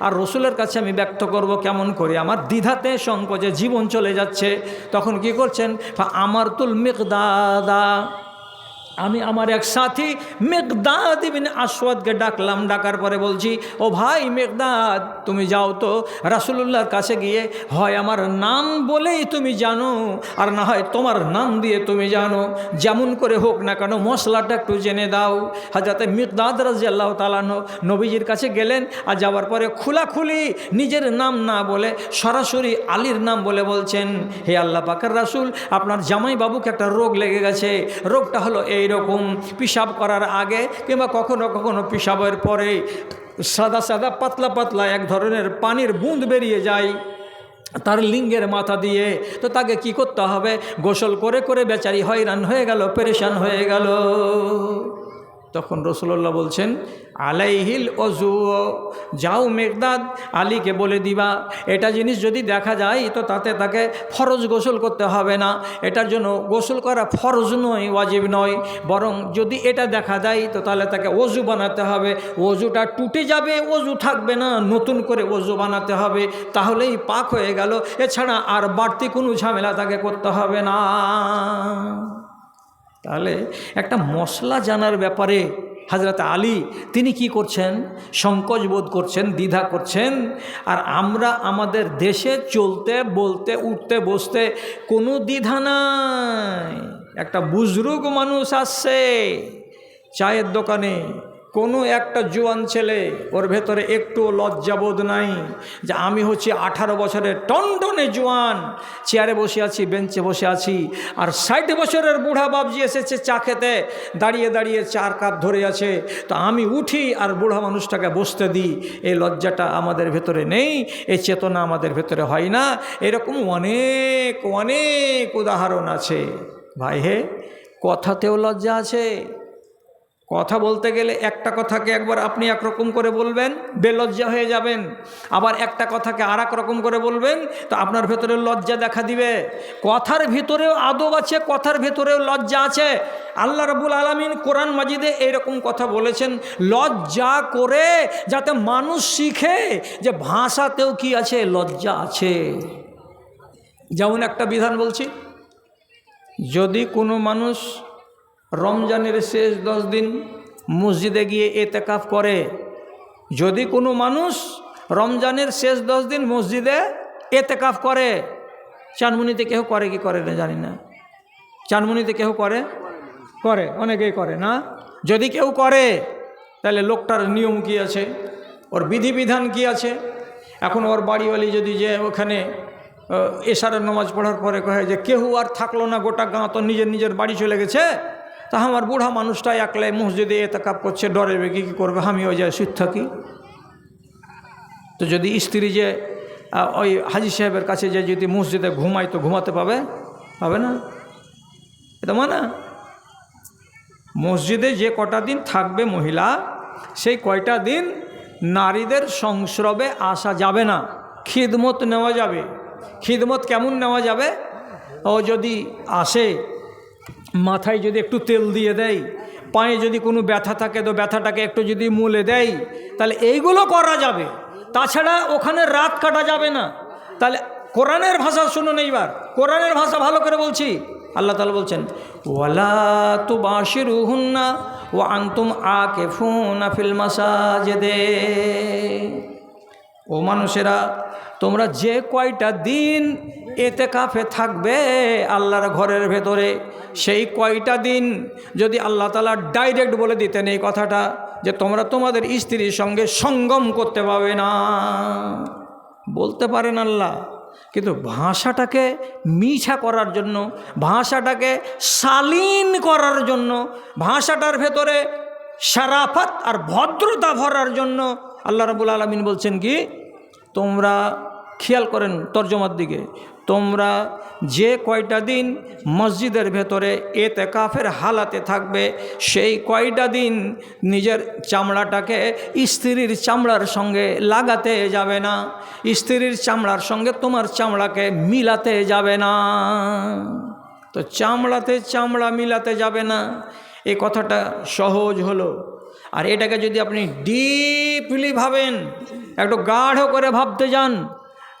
আর রসুলের কাছে আমি ব্যক্ত করব কেমন করে? আমার দ্বিধাতে সংকোচে জীবন চলে যাচ্ছে। তখন কি করছেন? আমার তুল মেঘদাদা আমি আমার এক সাথী মেঘদাদ ইবিন আসওয়াদকে ডাকলাম, ডাকার পরে বলছি, ও ভাই মেঘদাদ, তুমি যাও তো, রাসুলুল্লাহর কাছে গিয়ে হয় আমার নাম বলেই তুমি জানো, আর না হয় তোমার নাম দিয়ে তুমি জানো। যেমন করে হোক না কেন, মশলাটা একটু জেনে দাও। হাজাতে রাজি আল্লাহ তালানো নবীজির কাছে গেলেন, আর যাওয়ার পরে খোলাখুলি নিজের নাম না বলে সরাসরি আলীর নাম বলে বলছেন, হে আল্লাহ পাকের রাসুল, আপনার জামাই বাবুকে একটা রোগ লেগে গেছে। রোগটা হলো এই রকম পিসাব করার আগে কিংবা কখনো কখনো পিসাবের পরে সাদা সাদা পাতলা পাতলা এক ধরনের পানির বুঁদ বেরিয়ে যায় তার লিঙ্গের মাথা দিয়ে। তো তাকে কি করতে হবে? গোসল করে করে বেচারি হয়রান হয়ে গেল, পেরেশান হয়ে গেল। তখন রসুল্লাহ বলছেন, আলাইহিল অজু যাও মেঘদাদ আলীকে বলে দিবা, এটা জিনিস যদি দেখা যায়, তো তাতে তাকে ফরজ গোসল করতে হবে না। এটার জন্য গোসল করা ফরজ নয়, ওয়াজিব নয়। বরং যদি এটা দেখা যায়, তো তাহলে তাকে অজু বানাতে হবে। অজুটা টুটে যাবে অজু থাকবে না, নতুন করে অজু বানাতে হবে। তাহলেই পাক হয়ে গেল। এছাড়া আর বাড়তি কোনো ঝামেলা তাকে করতে হবে না। তাহলে একটা মশলা জানার ব্যাপারে হাজরত আলী, তিনি কি করছেন? সংকোচ বোধ করছেন, দ্বিধা করছেন। আর আমরা আমাদের দেশে চলতে, বলতে, উঠতে, বসতে কোনো দ্বিধা নাই। একটা বুজরুগ মানুষ আসছে চায়ের দোকানে। কোনো একটা জোয়ান ছেলে, ওর ভেতরে একটু লজ্জাবোধ নাই যে আমি হচ্ছি আঠারো বছরের টনটনে জোয়ান। চেয়ারে বসে আছি, বেঞ্চে বসে আছি, আর ষাট বছরের বুড়া বাবজি এসেছে চা খেতে। দাঁড়িয়ে দাঁড়িয়ে চার কাপ ধরে আছে। তো আমি উঠি আর বুড়া মানুষটাকে বসতে দিই। এই লজ্জাটা আমাদের ভেতরে নেই, এই চেতনা আমাদের ভেতরে হয় না। এরকম অনেক অনেক উদাহরণ আছে। ভাই হে, কথাতেও লজ্জা আছে কথা বলতে গেলে একটা কথাকে একবার আপনি একরকম করে বলবেন, বেলজ্জা হয়ে যাবেন। আবার একটা কথাকে আর রকম করে বলবেন, তো আপনার ভেতরে লজ্জা দেখা দিবে। কথার ভেতরেও আদব আছে, কথার ভেতরেও লজ্জা আছে। আল্লাহ রবুল আলমিন কোরআন মাজিদে এইরকম কথা বলেছেন, লজ্জা করে যাতে মানুষ শিখে যে ভাষাতেও কি আছে, লজ্জা আছে। যেমন একটা বিধান বলছি, যদি কোনো মানুষ রমজানের শেষ দশ দিন মসজিদে গিয়ে এতেকাফ করে। যদি কোনো মানুষ রমজানের শেষ দশ দিন মসজিদে এতেকাফ করে, চানমুনিতে কেউ করে কি করে না জানি না। চানমুনিতে কেউ করে? করে, অনেকেই করে না। যদি কেউ করে, তাহলে লোকটার নিয়ম কি আছে? ওর বিধিবিধান কি আছে? এখন ওর বাড়িওয়ালি যদি যে ওখানে এশারের নামাজ পড়ার পরে কহে যে কেউ আর থাকল না, গোটা গাঁ তো নিজের নিজের বাড়ি চলে গেছে তা আমার বুড়া মানুষটা একলাই মসজিদে এতেকাপ করছে, ডরে বেগে কী করবে? আমি ওই যাই সুদ থাকি। তো যদি স্ত্রী যে ওই হাজি সাহেবের কাছে যে যদি মসজিদে ঘুমায় তো ঘুমাতে পাবে? পাবে না। এটা মানা? মসজিদে যে কটা দিন থাকবে মহিলা, সেই কয়টা দিন নারীদের সংস্রবে আসা যাবে না। খিদমত নেওয়া যাবে। খিদমত কেমন নেওয়া যাবে? ও যদি আসে মাথায় যদি একটু তেল দিয়ে দেয়, পায়ে যদি কোনো ব্যথা থাকে তো ব্যথাটাকে একটু যদি মুলে দেয়, তাহলে এইগুলো করা যাবে। তাছাড়া ওখানে রাত কাটা যাবে না। তাহলে কোরআনের ভাষা শুনুন এইবার। কোরআনের ভাষা ভালো করে বলছি। আল্লাহ তালা বলছেন, ওয়ালা তু বাঁশির উহুন্না ও আন্তুম আকে ফোন আফিল মাসাজেদে। ও মানুষেরা তোমরা যে কয়টা দিন এতে কাফে থাকবে আল্লাহর ঘরের ভেতরে, সেই কয়টা দিন যদি আল্লাহ তালা ডাইরেক্ট বলে দিতেন এই কথাটা যে তোমরা তোমাদের স্ত্রীর সঙ্গে সঙ্গম করতে পাবে না। বলতে পারেন আল্লাহ, কিন্তু ভাষাটাকে মিছা করার জন্য, ভাষাটাকে শালীন করার জন্য, ভাষাটার ভেতরে সারাফাত আর ভদ্রতা ভরার জন্য আল্লাহ রাবুল আলমিন বলছেন কি? তোমরা খেয়াল করেন তর্জমার দিকে। তোমরা যে কয়টা দিন মসজিদের ভেতরে এতে কাফের হালাতে থাকবে, সেই কয়টা দিন নিজের চামড়াটাকে স্ত্রীর চামড়ার সঙ্গে লাগাতে যাবে না, স্ত্রীর চামড়ার সঙ্গে তোমার চামড়াকে মিলাতে যাবে না। তো চামড়াতে চামড়া মিলাতে যাবে না। এ কথাটা সহজ হলো। আর এটাকে যদি আপনি ডিপলি ভাবেন, একটু গাঢ় করে ভাবতে যান,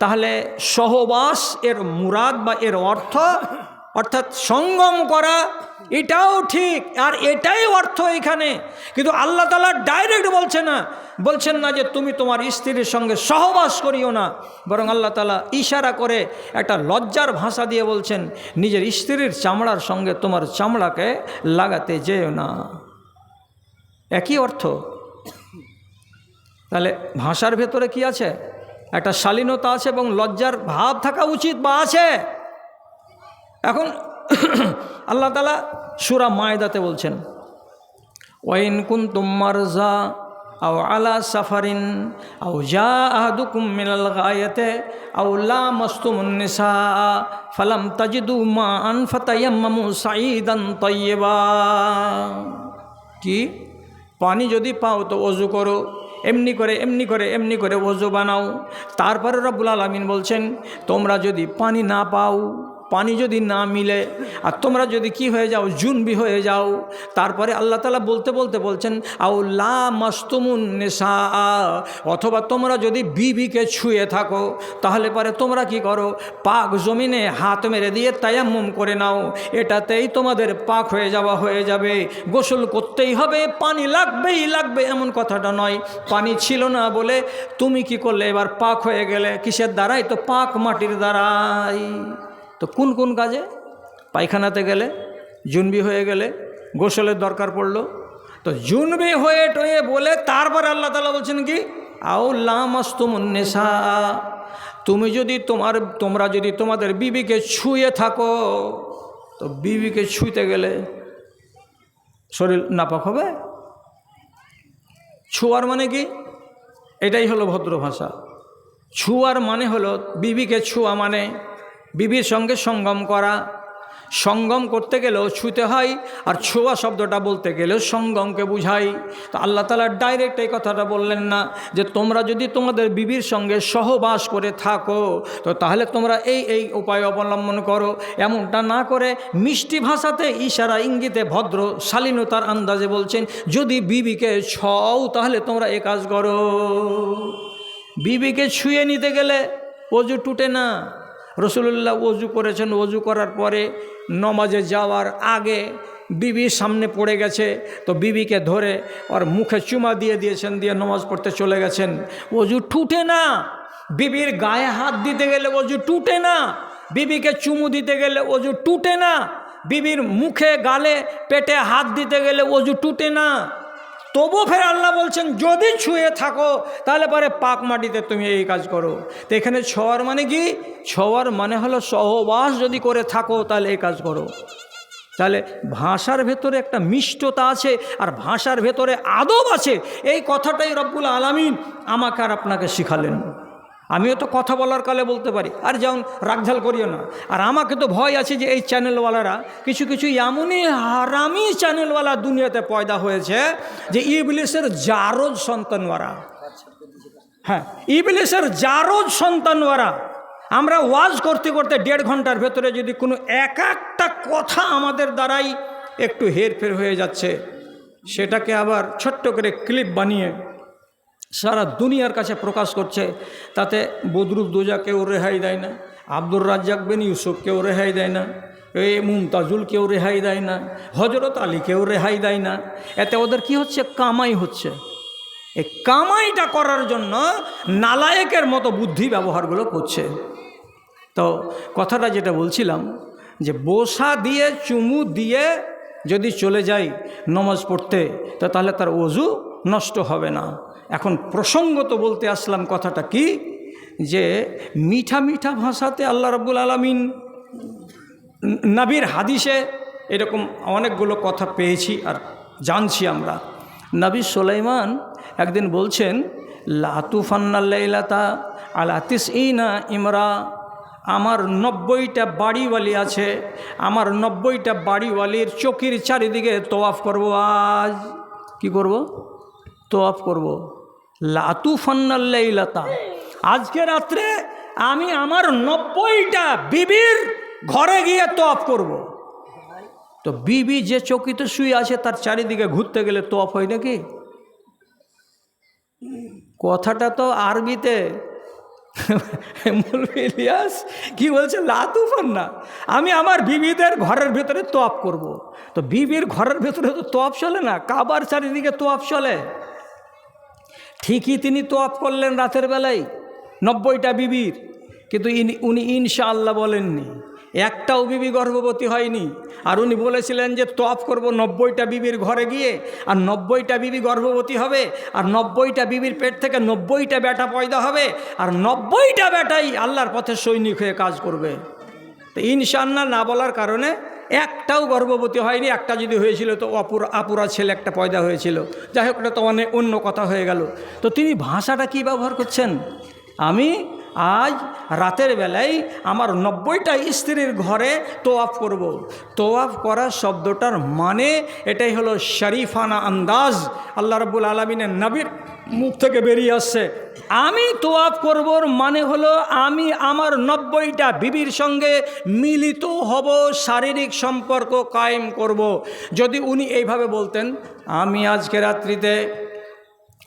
তাহলে সহবাস এর মুরাদ বা এর অর্থ, অর্থাৎ সঙ্গম করা, এটাও ঠিক, আর এটাই অর্থ এখানে। কিন্তু আল্লাহ তালা ডাইরেক্ট বলছে না, বলছেন না যে তুমি তোমার স্ত্রীর সঙ্গে সহবাস করিও না, বরং আল্লাহ তালা ইশারা করে একটা লজ্জার ভাষা দিয়ে বলছেন, নিজের স্ত্রীর চামড়ার সঙ্গে তোমার চামড়াকে লাগাতে যেও না। একই অর্থ। তাহলে ভাষার ভেতরে কি আছে? একটা শালীনতা আছে এবং লজ্জার ভাব থাকা উচিত বা আছে? এখন আল্লাহ তালা সুরা মায়দাতে বলছেন, ওয়াইন কুন তোমার যা আও আলা সাফারিন আও যা আহাদুকুম মিনাল গায়াতে আও লা মাসতুমুন নিসা ফালাম তাজিদু মা আন ফাতায়াম্মামু সাঈদান তাইয়্যিবা। কি? পানি যদি পাও তো অজু করো। এমনি করে এমনি করে এমনি করে অজু বানাও। তারপরে রব্বুল আলমিন বলছেন, তোমরা যদি পানি না পাও পানি যদি না মিলে, আর তোমরা যদি কি হয়ে যাও, জুনবি হয়ে যাও, তারপরে আল্লাহ তালা বলতে বলতে বলছেন আউ লা মাস্তুমুন নেশা অথবা তোমরা যদি বিবিকে ছুঁয়ে থাকো, তাহলে পরে তোমরা কি করো, পাক জমিনে হাত মেরে দিয়ে তায়াম্মুম করে নাও, এটাতেই তোমাদের পাক হয়ে যাওয়া হয়ে যাবে, গোসল করতেই হবে, পানি লাগবেই লাগবে, এমন কথাটা নয়, পানি ছিল না বলে তুমি কি করলে, এবার পাক হয়ে গেলে, কিসের দ্বারাই? তো পাক মাটির দ্বারাই। তো কোন কোন কাজে? পায়খানাতে গেলে, জুনবি হয়ে গেলে, গোসলের দরকার পড়ল। তো জুনবি হয়ে টয়ে বলে তারপরে আল্লাহ তালা বলছেন কি? আও লামাস্তুমুন্নেসা তুমি যদি তোমার, তোমরা যদি তোমাদের বিবিকে ছুঁয়ে থাকো, তো বিবিকে ছুঁতে গেলে শরীর নাপাক হবে। ছুয়ার মানে কি? এটাই হলো ভদ্র ভাষা। ছুয়ার মানে হলো বিবিকে ছুয়া মানে বিবির সঙ্গে সঙ্গম করা। সঙ্গম করতে গেলেও ছুতে হয় আর ছোঁয়া শব্দটা বলতে গেলেও সঙ্গমকে বুঝাই। তো আল্লাহ তালা ডাইরেক্ট এই কথাটা বললেন না যে, তোমরা যদি তোমাদের বিবির সঙ্গে সহবাস করে থাকো, তো তাহলে তোমরা এই এই উপায় অবলম্বন করো। এমনটা না করে মিষ্টি ভাষাতে ইশারা ইঙ্গিতে ভদ্র শালীনতার আন্দাজে বলছেন, যদি বিবিকে ছও, তাহলে তোমরা এ কাজ করো। বিবিকে ছুঁয়ে নিতে গেলে অজু টুটে না। রসুল্লাহ অজু করেছেন অজু করার পরে নমাজে যাওয়ার আগে বিবির সামনে পড়ে গেছে, তো বিবিকে ধরে ওর মুখে চুমা দিয়ে দিয়েছেন, দিয়ে নমাজ পড়তে চলে গেছেন। অজু টুটে না। বিবির গায়ে হাত দিতে গেলে অজু টুটে না। বিবিকে চুমু দিতে গেলে অজু টুটে না। বিবির মুখে, গালে, পেটে হাত দিতে গেলে অজু টুটে না। তবু ফের আল্লাহ বলছেন, যদি ছুঁয়ে থাকো, তাহলে পরে পাক মাটিতে তুমি এই কাজ করো। তো এখানে ছওয়ার মানে কি? ছওয়ার মানে হলো সহবাস যদি করে থাকো, তাহলে এই কাজ করো। তাহলে ভাষার ভেতরে একটা মিষ্টতা আছে, আর ভাষার ভেতরে আদব আছে। এই কথাটাই রব্বুল আলামিন আমাকে আর আপনাকে শিখালেন। আমিও তো কথা বলার কালে বলতে পারি, আর যেমন রাগঝাল করিও না। আর আমাকে তো ভয় আছে যে এই চ্যানেলওয়ালারা কিছু কিছু এমনই হারামি চ্যানেলওয়ালা দুনিয়াতে পয়দা হয়েছে যে ইবলিসের জারজ সন্তানওয়ারা হ্যাঁ ইবলিসের জারজ সন্তানওয়ারা আমরা ওয়াজ করতে করতে দেড় ঘণ্টার ভেতরে যদি কোনো এক একটা কথা আমাদের দ্বারাই একটু হেরফের হয়ে যাচ্ছে, সেটাকে আবার ছোট্ট করে ক্লিপ বানিয়ে সারা দুনিয়ার কাছে প্রকাশ করছে, তাতে বদরুল দোজা কেউ রেহাই দেয় না, আব্দুর রাজ্জাক বিন ইউসুফ কেউ রেহাই দেয় না, এ মুমতাজুল কেউ রেহাই দেয় না হজরত আলী কেউ রেহাই দেয় না। এতে ওদের কি হচ্ছে? কামাই হচ্ছে। এই কামাইটা করার জন্য নালায়েকের মতো বুদ্ধি ব্যবহারগুলো করছে। তো কথাটা যেটা বলছিলাম, যে বসা দিয়ে, চুমু দিয়ে যদি চলে যাই নমাজ পড়তে তাহলে তার অজু নষ্ট হবে না। এখন প্রসঙ্গত বলতে আসলাম কথাটা কি? যে মিঠা মিঠা ভাষাতে আল্লাহ রব্বুল আলমিন নাবির হাদিসে এরকম অনেকগুলো কথা পেয়েছি আর জানছি আমরা। নবী সোলাইমান একদিন বলছেন লাতুফান্নাল্লাইলাতা আলাতিস ইনা ইমরা, আমার নব্বইটা বাড়িওয়ালি আছে, আমার নব্বইটা বাড়িওয়ালির চকির চারিদিকে তোয়াফ করব আজ। কি করব? তোয়াফ করব। লাতুফান্নাল্লাইলাতা। আজকে রাত্রে আমি আমার নব্বইটা বিবির ঘরে গিয়ে তোয়াফ করব। তো বিবি যে চকিতে শুয়ে আছে তার চারিদিকে ঘুরতে গেলে তোয়াফ হয় নাকি? কথাটা তো আরবিতে। ইলিয়াস, কি বলছে? লাতুফান না আমি আমার বিবিদের ঘরের ভেতরে তোয়াপ করব। তো বিবির ঘরের ভেতরে তো তোয়াপ চলে না? কাবার চারিদিকে তোয়াপ চলে। ঠিকই তিনি তোয়াপ করলেন রাতের বেলায়, নব্বইটা বিবির। কিন্তু উনি ইনশাআল্লাহ বলেননি। একটাও বিবি গর্ভবতী হয়নি। আর উনি বলেছিলেন যে তপ করব নব্বইটা বিবির ঘরে গিয়ে, আর নব্বইটা বিবি গর্ভবতী হবে, আর নব্বইটা বিবির পেট থেকে নব্বইটা বেটা পয়দা হবে, আর নব্বইটা বেটাই আল্লাহর পথে সৈনিক হয়ে কাজ করবে। তো ইনশাল্লাহ না বলার কারণে একটাও গর্ভবতী হয়নি, একটা যদি হয়েছিল তো অপুর আপুরা ছেলে একটা পয়দা হয়েছিল। যাই হোক, এটা তো অনেক অন্য কথা হয়ে গেল। তো তিনি ভাষাটা কি ব্যবহার করছেন? আমি আজ রাতের বেলায় আমার নব্বইটা স্ত্রীর ঘরে তোয়াফ করব। তোয়াফ করা শব্দটার মানে এটাই হলো শরীফানা আন্দাজ আল্লাহ রবুল আলমিনের নবীর মুখ থেকে বেরিয়ে আসছে আমি তোয়াফ করবর মানে হলো আমি আমার নব্বইটা বিবির সঙ্গে মিলিত হব, শারীরিক সম্পর্ক কায়েম করব। যদি উনি এইভাবে বলতেন, আমি আজকে রাত্রিতে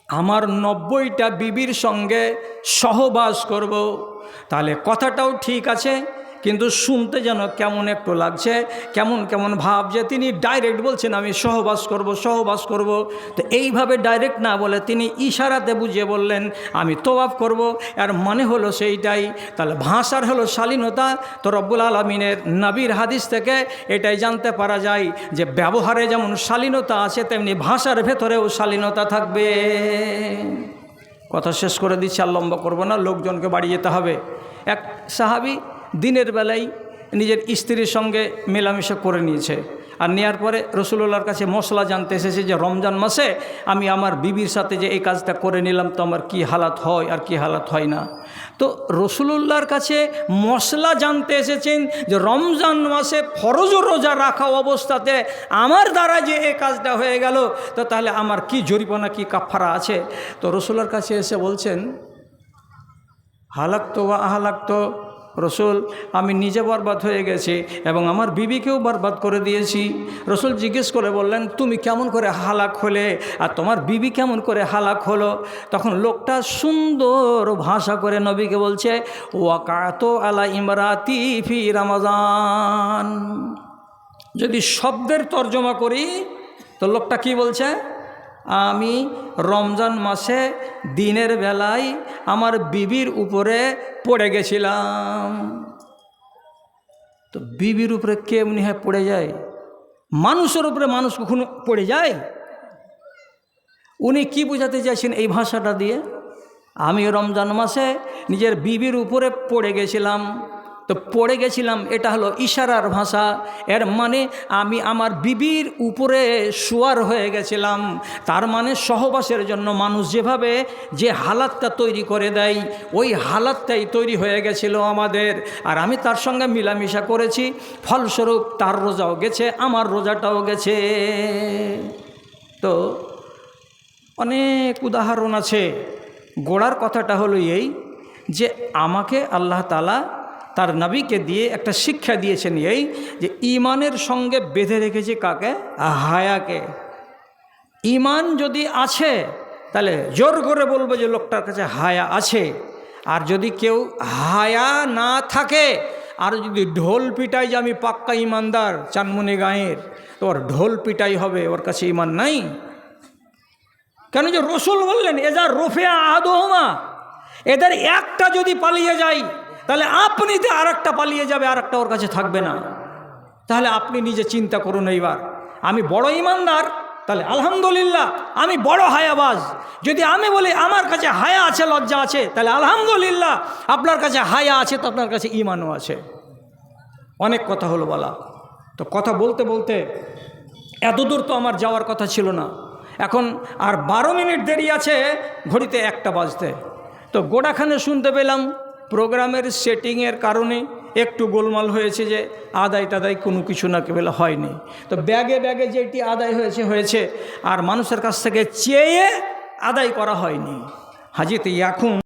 আমার নব্বইটা বিবির সঙ্গে সহবাস করব। তাহলে কথাটাও ঠিক আছে কিন্তু শুনতে যেন কেমন একটু লাগছে, কেমন কেমন ভাব যে তিনি ডাইরেক্ট বলছেন, আমি সহবাস করব সহবাস করব। তো এইভাবে ডাইরেক্ট না বলে তিনি ইশারাতে বুঝিয়ে বললেন, আমি তোয়াব করব। আর মানে হলো সেইটাই। তাহলে ভাষার হলো শালীনতা। তো রব্বুল আলমিনের নবীর হাদিস থেকে এটাই জানতে পারা যায় যে ব্যবহারে যেমন শালীনতা আছে, তেমনি ভাষার ভেতরেও শালীনতা থাকবে। কথা শেষ করে দিচ্ছি, আর লম্বা করব না, লোকজনকে বাড়ি যেতে হবে। এক সাহাবি দিনের বেলায় নিজের স্ত্রীর সঙ্গে মেলামেশা করে নিয়েছে। আর নেওয়ার পরে রসুল্লাহর কাছে মশলা জানতে এসেছে যে রমজান মাসে আমি আমার বিবির সাথে যে এই কাজটা করে নিলাম, তো আমার কী হালাত হয় আর কি হালাত হয় না। তো রসুলুল্লাহর কাছে মশলা জানতে এসেছেন যে রমজান মাসে ফরজ রোজা রাখা অবস্থাতে আমার দ্বারা যে এই কাজটা হয়ে গেল, তো তাহলে আমার কি জরিপানা কি কাফারা আছে? তো রসুলার কাছে এসে বলছেন, হালাক্ত বা আহালাক্ত রসুল, আমি নিজে বরবাদ হয়ে গেছি এবং আমার বিবিকেও বরবাদ করে দিয়েছি। রসুল জিজ্ঞেস করে বললেন, তুমি কেমন করে হালাক হলে আর তোমার বিবি কেমন করে হালাক হলো? তখন লোকটা সুন্দর ভাষা করে নবীকে বলছে, ওয়াকাত আলা ইমরাতি ফি রামাজান। যদি শব্দের তর্জমা করি, তো লোকটা কি বলছে? আমি রমজান মাসে দিনের বেলায় আমার বিবির উপরে পড়ে গেছিলাম। তো বিবির উপরে কে এমনি হয় পড়ে যায়? মানুষের উপরে মানুষ কখনো পড়ে যায়? উনি কি বোঝাতে চাইছেন এই ভাষাটা দিয়ে? আমি রমজান মাসে নিজের বিবির উপরে পড়ে গেছিলাম। তো পড়ে গেছিলাম, এটা হলো ইশারার ভাষা। এর মানে আমি আমার বিবির উপরে শোয়ার হয়ে গেছিলাম। তার মানে সহবাসের জন্য মানুষ যেভাবে যে হালাতটা তৈরি করে দেয়, ওই হালাতটাই তৈরি হয়ে গেছিল আমাদের। আর আমি তার সঙ্গে মিলামিশা করেছি, ফলস্বরূপ তার রোজাও গেছে, আমার রোজাটাও গেছে। তো অনেক উদাহরণ আছে। গোড়ার কথাটা হলো এই যে আমাকে আল্লাহ তালা তার নবীকে দিয়ে একটা শিক্ষা দিয়েছেন এই যে ইমানের সঙ্গে বেঁধে রেখেছে কাকে? হায়াকে। ইমান যদি আছে, তাহলে জোর করে বলব যে লোকটার কাছে হায়া আছে। আর যদি কেউ হায়া না থাকে, আর যদি ঢোল পিটাই যে আমি পাক্কা ইমানদার চানমুনি গাঁয়ের, তো ওর ঢোল পিটাই হবে, ওর কাছে ইমান নাই। কেন যে রসুল বললেন এজা রোফিয়া আদোহমা এদের একটা যদি পালিয়ে যায় তাহলে আপনি আপনিতে আর একটা পালিয়ে যাবে আর একটা ওর কাছে থাকবে না। তাহলে আপনি নিজে চিন্তা করুন এইবার। আমি বড় ইমানদার, তাহলে আলহামদুলিল্লাহ, আমি বড় হায়াবাজ। যদি আমি বলি আমার কাছে হায়া আছে, লজ্জা আছে, তাহলে আলহামদুলিল্লাহ, আপনার কাছে হায়া আছে, তো আপনার কাছে ইমানও আছে। অনেক কথা হলো বলা। তো কথা বলতে বলতে এত দূর তো আমার যাওয়ার কথা ছিল না। এখন আর বারো মিনিট দেরি আছে ঘড়িতে একটা বাজতে। তো গোড়াখানে শুনতে পেলাম প্রোগ্রামের সেটিংয়ের কারণে একটু গোলমাল হয়েছে যে আদায় টাদায় কোনো কিছু না কেবল হয়নি। তো ব্যাগে ব্যাগে যেটি আদায় হয়েছে হয়েছে, আর মানুষের কাছ থেকে চেয়ে আদায় করা হয়নি। হাজিতে এখন